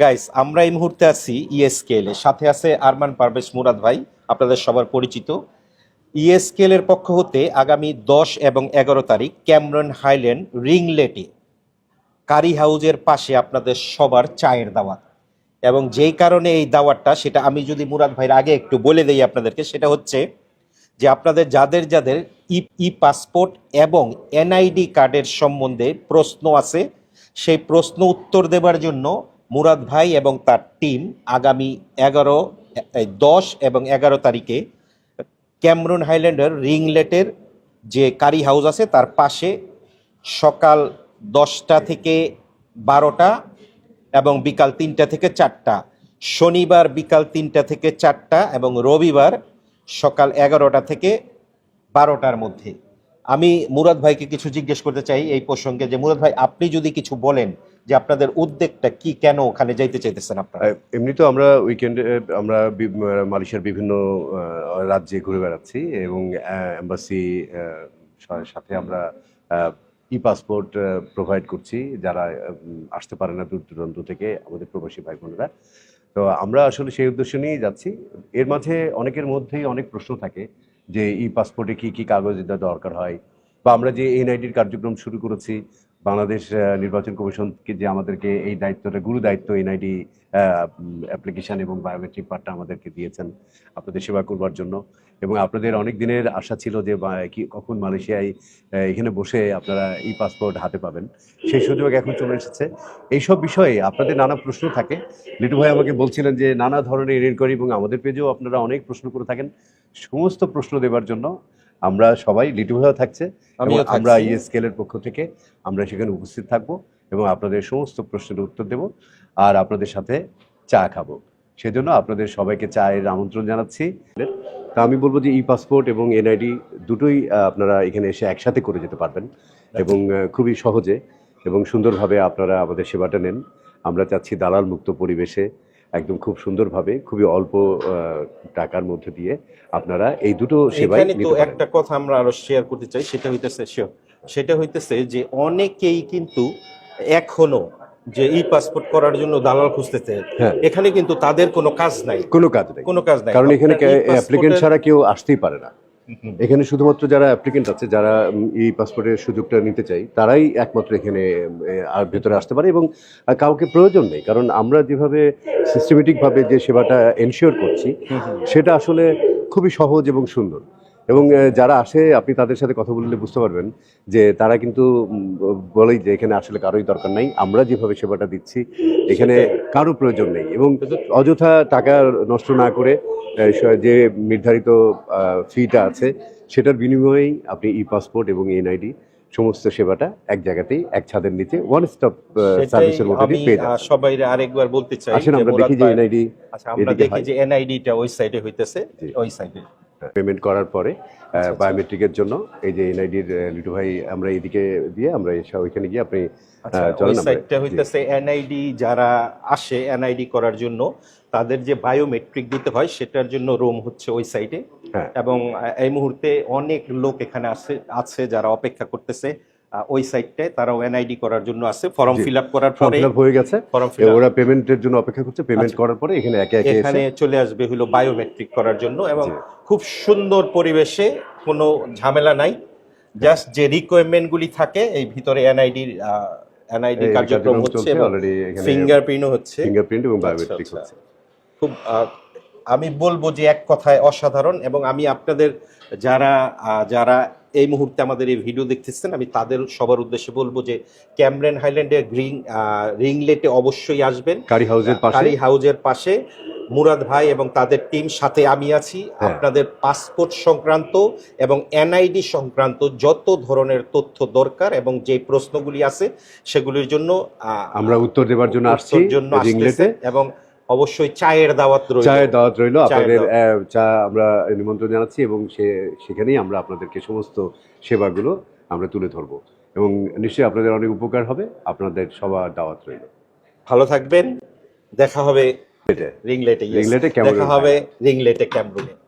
Guys আমরা এই মুহূর্তে আছি ইএসকেএল এর। সাথে আছে আরমান পারভেজ মুরাদ ভাই, আপনাদের সবার পরিচিত। ইএসকেএল এর পক্ষ হতে আগামী দশ এবং এগারো তারিখ ক্যামরন হাইল্যান্ড রিংলেটে কারি হাউজের পাশে আপনাদের সবার চায়ের দাওয়াত। এবং যেই কারণে এই দাওয়াতটা, সেটা আমি যদি মুরাদ ভাইয়ের আগে একটু বলে দেই আপনাদেরকে, সেটা হচ্ছে যে আপনাদের যাদের যাদের ই ই পাসপোর্ট এবং এনআইডি কার্ডের সম্বন্ধে প্রশ্ন আছে, সেই প্রশ্ন উত্তর দেবার জন্য মুরাদ ভাই এবং তার টিম আগামী এগারো দশ এবং এগারো তারিখে ক্যামরুন হাইল্যান্ডের রিংলেটের যে কারি হাউস আছে, তার পাশে সকাল দশটা থেকে বারোটা এবং বিকাল তিনটা থেকে চারটা, শনিবার বিকাল তিনটা থেকে চারটা এবং রবিবার সকাল এগারোটা থেকে বারোটার মধ্যে। আমি মুরাদ ভাইকে কিছু জিজ্ঞেস করতে চাই এই প্রসঙ্গে যে, মুরাদ ভাই, আপনি যদি কিছু বলেন যে আপনাদের উদ্যোগটা কি, কেন ওখানে যাইতে চাইতেছেন আপনারা? এমনি তো আমরা উইকেন্ডে আমরা মালয়েশিয়ার বিভিন্ন রাজ্যে ঘুরে বেড়াচ্ছি এবং এম্বাসি সাথে আমরা ই পাসপোর্ট প্রোভাইড করছি যারা আসতে পারে না দূর দূরান্ত থেকে আমাদের প্রবাসী ভাই বোনেরা। তো আমরা আসলে সেই উদ্দেশ্য নিয়েই যাচ্ছি। এর মাঝে অনেকের মধ্যেই অনেক প্রশ্ন থাকে যে ই পাসপোর্টে কি কি কাগজ দরকার হয়? বা আমরা যে এনআইডির কার্যক্রম শুরু করেছি বাংলাদেশ নির্বাচন কমিশনকে যে আমাদেরকে এই দায়িত্বটা, গুরু দায়িত্ব এনআইডি অ্যাপ্লিকেশন এবং বায়োমেট্রিক পার্টটা আমাদেরকে দিয়েছেন আপনাদের সেবা করবার জন্য। এবং আপনাদের অনেক দিনের আশা ছিল যে কি, কখন মালয়েশিয়ায় এখানে বসে আপনারা ই পাসপোর্ট হাতে পাবেন। সেই সুযোগ এখন চলে এসেছে। এইসব বিষয়ে আপনাদের নানা প্রশ্ন থাকে। লিটু ভাই আমাকে বলছিলেন যে, নানা ধরনের ইনকোয়ারি এবং আমাদের পেজেও আপনারা অনেক প্রশ্ন করে থাকেন। সমস্ত প্রশ্ন দেবার জন্য আমরা সবাই লিটু ভাইও থাকছে। আমরা। ইএসকেলের পক্ষ থেকে আমরা সেখানে উপস্থিত থাকব এবং আপনাদের সমস্ত প্রশ্নের উত্তর দেব আর আপনাদের সাথে চা খাব। সেজন্য আপনাদের সবাইকে চায়ের আমন্ত্রণ জানাচ্ছি। তা আমি বলব যে ই পাসপোর্ট এবং এনআইডি দুটোই আপনারা এখানে এসে একসাথে করে যেতে পারবেন এবং খুবই সহজে এবং সুন্দরভাবে আপনারা আমাদের সেবাটা নেন। আমরা চাচ্ছি দালাল মুক্ত পরিবেশে একদম খুব সুন্দরভাবে খুবই অল্প টাকার মধ্যে দিয়ে আপনারা এই দুটো সেবাই তো একটা কথা আমরা আরও শেয়ার করতে চাই সেটা হইতেছে সেটা হইতেছে যে অনেকেই কিন্তু এখনও যে ই পাসপোর্ট করার জন্য দালাল খুঁজতেছে হ্যাঁ। এখানে কিন্তু তাদের কোনো কাজ নাই। কোনো কাজ নেই। কোনো কাজ নাই। কারণ এখানে অ্যাপ্লিকেন্ট ছাড়া কেউ আসতেই পারে না। এখানে শুধুমাত্র যারা অ্যাপ্লিকেন্ট আছে যারা এই পাসপোর্টের সুযোগটা নিতে চাই তারাই একমাত্র এখানে আর ভেতরে আসতে পারে এবং কাউকে প্রয়োজন নেই। কারণ আমরা যেভাবে সিস্টেমেটিকভাবে যে সেবাটা এনশিওর করছি। সেটা আসলে খুবই সহজ এবং সুন্দর। এবং যারা আসে আপনি তাদের সাথে কথা বললে বুঝতে পারবেন যে তারা কিন্তু বলেই যে এখানে আসলে কারোই দরকার নাই। আমরা যেভাবে সেবাটা দিচ্ছি এখানে কারও প্রয়োজন নেই। এবং অযথা টাকা নষ্ট না করে যে নির্ধারিত ফিটা আছে সেটার বিনিময়েই আপনি ই পাসপোর্ট এবং এনআইডি সমস্ত সেবাটা এক জায়গাতেই এক ছাদের নিচে ওয়ান স্টপ সার্ভিসের মধ্যে দিয়ে পেয়ে যাচ্ছেন। সবাই আরেকবার বলতে চাই আসেন আমরা দেখি যে এনআইডি আচ্ছা আমরা দেখি। যে এনআইডিটা ওই সাইডে হইতেছে ওই সাইডে পেমেন্ট করার পরে আচ্ছা। বায়োমেট্রিকের জন্য এই যে এনআইডির লিটু ভাই আমরা এদিকে দিয়ে আমরা ওইখানে গিয়ে আপনি আচ্ছা সাইডটা হইতেছে এনআইডি যারা আসে এনআইডি করার জন্য তাদের যে বায়োমেট্রিক দিতে হয় সেটার জন্য রোম হচ্ছে ওই সাইটে হ্যাঁ। এবং এই মুহূর্তে অনেক লোক এখানে আছে আছে যারা অপেক্ষা করতেছে ওই সাইডটায় তারাও এনআইডি করার জন্য আছে। ফর্ম ফিল আপ করার পরে হয়ে গেছে। ফর্ম ফিল ওরা পেমেন্টের জন্য অপেক্ষা করছে। পেমেন্ট আচ্ছা। করার পরে এখানে একে একে এখানে চলে আসবে হলো বায়োমেট্রিক করার জন্য এবং খুব সুন্দর পরিবেশে কোনো ঝামেলা নাই। জাস্ট যে রিকোয়ারমেন্ট গুলি থাকে এই ভিতরে এনআইডি এনআইডি কার্যক্রম হচ্ছে ফিঙ্গারপ্রিন্টও হচ্ছে। ফিঙ্গারপ্রিন্ট এবং আচ্ছা, বায়োমেট্রিক আচ্ছা। হচ্ছে। খুব আমি বলব যে এক কথায় অসাধারণ এবং আমি আপনাদের যারা যারা এই মুহূর্তে আমাদের এই ভিডিও দেখতেছেন আমি তাদের সবার উদ্দেশ্যে বলব যে ক্যামরেন হাইল্যান্ডের রিং রিংলেটে অবশ্যই আসবেন। কারি হাউসের পাশে। কারি হাউজের পাশে। মুরাদ ভাই এবং তাদের টিম সাথে আমি আছি। হ্যাঁ। আপনাদের পাসপোর্ট সংক্রান্ত এবং এনআইডি সংক্রান্ত যত ধরনের তথ্য দরকার এবং যে প্রশ্নগুলি আছে সেগুলির জন্য আমরা উত্তর দেওয়ার জন্য আসছি জন্য এবং অবশ্যই চায়ের দাওয়াত রইল। চায়ের দাওয়াত রইল। আপনাদের চা আমরা নিমন্ত্রণ জানাচ্ছি এবং সে সেখানেই আমরা আপনাদেরকে সমস্ত সেবাগুলো আমরা তুলে ধরব। এবং নিশ্চয়ই আপনাদের অনেক উপকার হবে। আপনাদের সবার দাওয়াত রইল। ভালো থাকবেন। দেখা হবে রিংলেটে. রিংলেটে দেখা হবে রিংলেটে ক্যামরুনে।